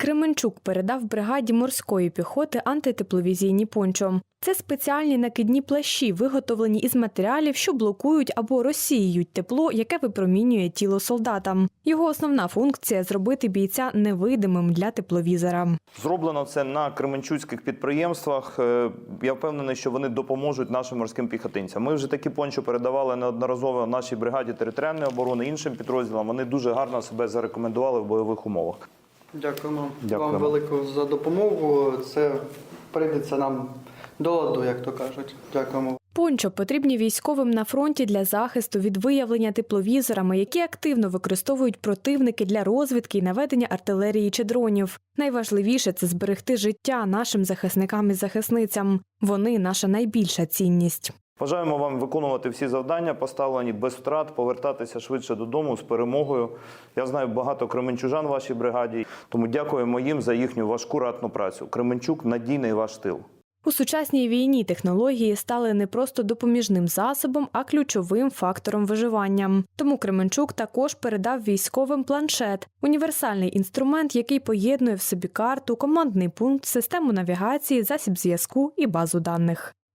Кременчук передав бригаді морської піхоти антитепловізійні пончо. Це спеціальні накидні плащі, виготовлені із матеріалів, що блокують або розсіюють тепло, яке випромінює тіло солдатам. Його основна функція зробити бійця невидимим для тепловізора. Зроблено це на кременчуцьких підприємствах. Е, Я впевнений, що вони допоможуть нашим морським піхотинцям. Ми вже такі пончо передавали неодноразово нашій бригаді територіальної оборони, іншим підрозділам. Вони дуже гарно себе зарекомендували в бойових умовах. Дякуємо, Дякуємо. вам велику за допомогу. Це прийдеться нам до ладу, як то кажуть. Дякуємо. Пончо потрібні військовим на фронті для захисту від виявлення тепловізорами, які активно використовують противники для розвідки і наведення артилерії чи дронів. Найважливіше це зберегти життя нашим захисникам і захисницям. Вони наша найбільша цінність. Бажаємо вам виконувати всі завдання, поставлені без втрат, повертатися швидше додому з перемогою. Я знаю багато кременчужан в вашій бригаді, тому дякуємо їм за їхню важку ратну працю. Кременчук надійний ваш тил. У сучасній війні технології стали не просто допоміжним засобом, а ключовим фактором виживання. Тому Кременчук також передав військовим планшет універсальний інструмент, який поєднує в собі карту, командний пункт, систему навігації, засіб зв'язку і базу даних.